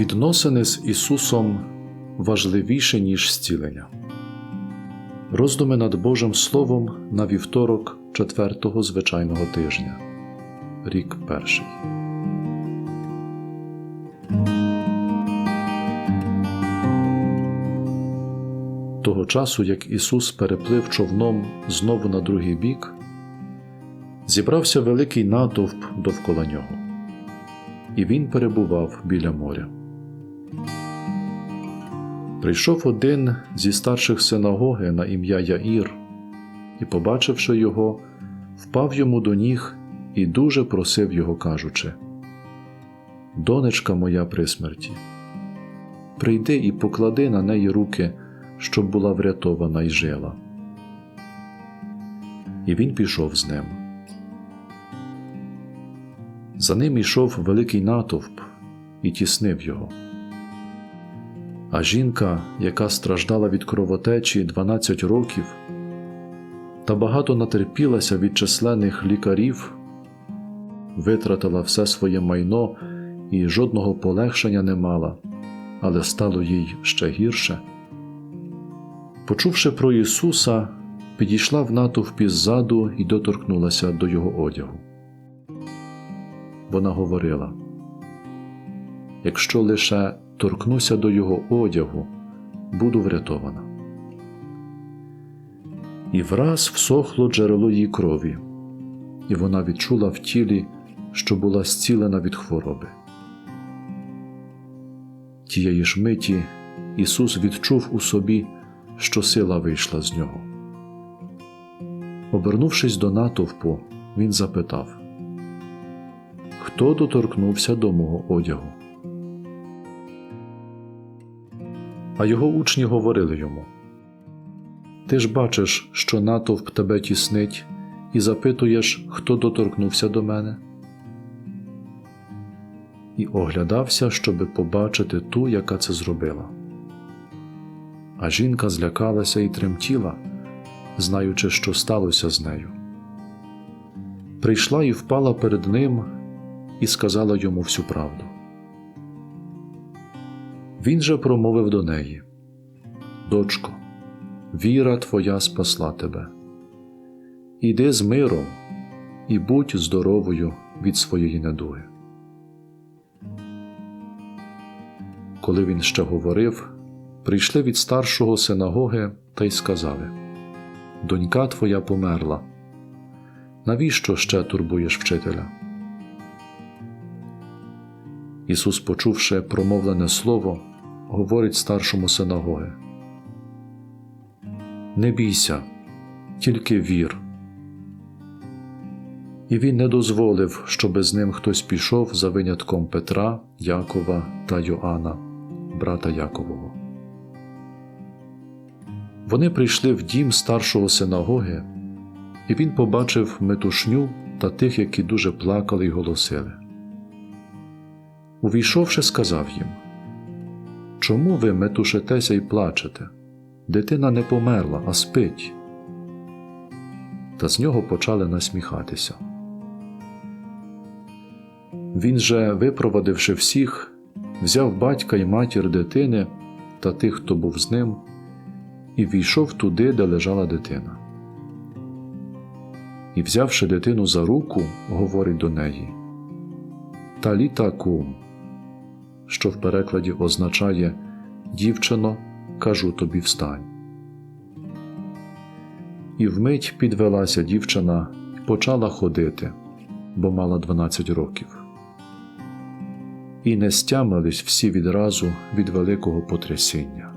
Відносини з Ісусом важливіше, ніж зцілення. Роздуми над Божим Словом на вівторок четвертого звичайного тижня. Рік перший. Того часу, як Ісус переплив човном знову на другий бік, зібрався великий натовп довкола нього, і він перебував біля моря. Прийшов один зі старших синагоги на ім'я Яїр, і, побачивши його, впав йому до ніг і дуже просив його, кажучи: Донечка моя при смерті, прийди і поклади на неї руки, щоб була врятована й жила. І він пішов з ним. За ним ішов великий натовп і тіснив його. А жінка, яка страждала від кровотечі 12 років, та багато натерпілася від численних лікарів, витратила все своє майно і жодного полегшення не мала, але стало їй ще гірше. Почувши про Ісуса, підійшла в натовпі ззаду і доторкнулася до Його одягу. Вона говорила: Якщо лише торкнуся до Його одягу, буду врятована. І враз всохло джерело її крові, і вона відчула в тілі, що була зцілена від хвороби. Тієї ж миті Ісус відчув у собі, що сила вийшла з нього. Обернувшись до натовпу, він запитав Хто доторкнувся до мого одягу? А його учні говорили йому Ти ж бачиш, що натовп тебе тіснить, і запитуєш, хто доторкнувся до мене? І оглядався, щоби побачити ту, яка це зробила. А жінка злякалася і тремтіла, знаючи, що сталося з нею. Прийшла і впала перед ним і сказала йому всю правду. Він же промовив до неї: Дочко, віра твоя спасла тебе. Іди з миром і будь здоровою від своєї недуги. Коли він ще говорив, прийшли від старшого синагоги та й сказали: Донька твоя померла. Навіщо ще турбуєш вчителя? Ісус, почувши промовлене слово, говорить старшому синагоги: Не бійся, тільки вір. І він не дозволив, щоби з ним хтось пішов за винятком Петра, Якова та Йоанна, брата Якового. Вони прийшли в дім старшого синагоги, і він побачив метушню та тих, які дуже плакали й голосили. Увійшовши, сказав їм Чому ви метушитеся і плачете? Дитина не померла, а спить. Та з нього почали насміхатися. Він же, випровадивши всіх, взяв батька й матір дитини та тих, хто був з ним, і війшов туди, де лежала дитина. І, взявши дитину за руку, говорить до неї Таліта кум, що в перекладі означає Дівчино, кажу тобі встань. І вмить підвелася дівчина і почала ходити, бо мала 12 років. І не стямились всі відразу від великого потрясіння.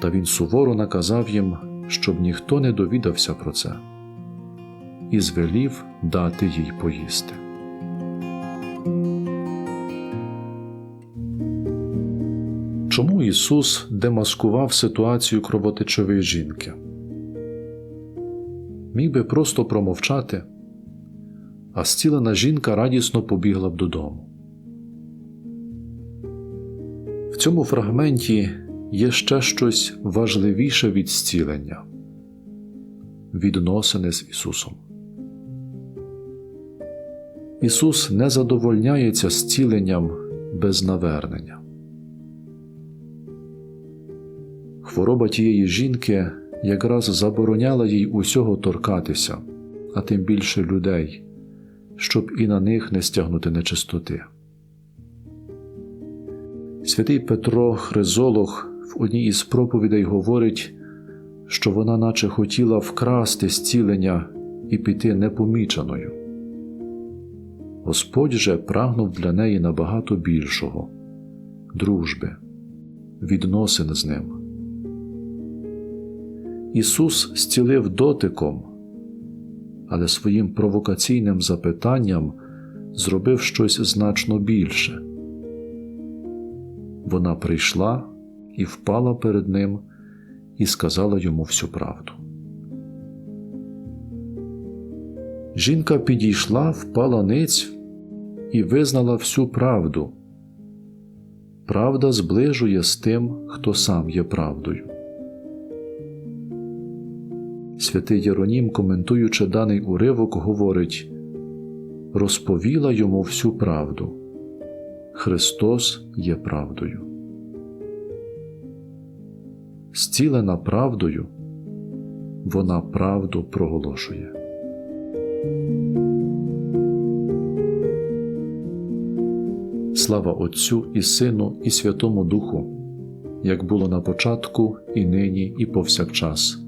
Та він суворо наказав їм, щоб ніхто не довідався про це, і звелів дати їй поїсти. Чому Ісус демаскував ситуацію кровотечової жінки? Міг би просто промовчати, а зцілена жінка радісно побігла б додому. В цьому фрагменті є ще щось важливіше від зцілення відносини з Ісусом. Ісус не задовольняється зціленням без навернення. Хвороба тієї жінки якраз забороняла їй усього торкатися, а тим більше людей, щоб і на них не стягнути нечистоти. Святий Петро Хризолог в одній із проповідей говорить, що вона наче хотіла вкрасти зцілення і піти непоміченою. Господь же прагнув для неї набагато більшого дружби, відносин з ним. Ісус зцілив дотиком, але своїм провокаційним запитанням зробив щось значно більше. Вона прийшла і впала перед ним і сказала йому всю правду. Жінка підійшла, впала ниць і визнала всю правду. Правда зближує з тим, хто сам є правдою. Святий Єронім, коментуючи даний уривок, говорить розповіла йому всю правду. Христос є правдою. Зцілена правдою, вона правду проголошує. Слава Отцю і Сину, і Святому Духу, як було на початку, і нині, і повсякчас,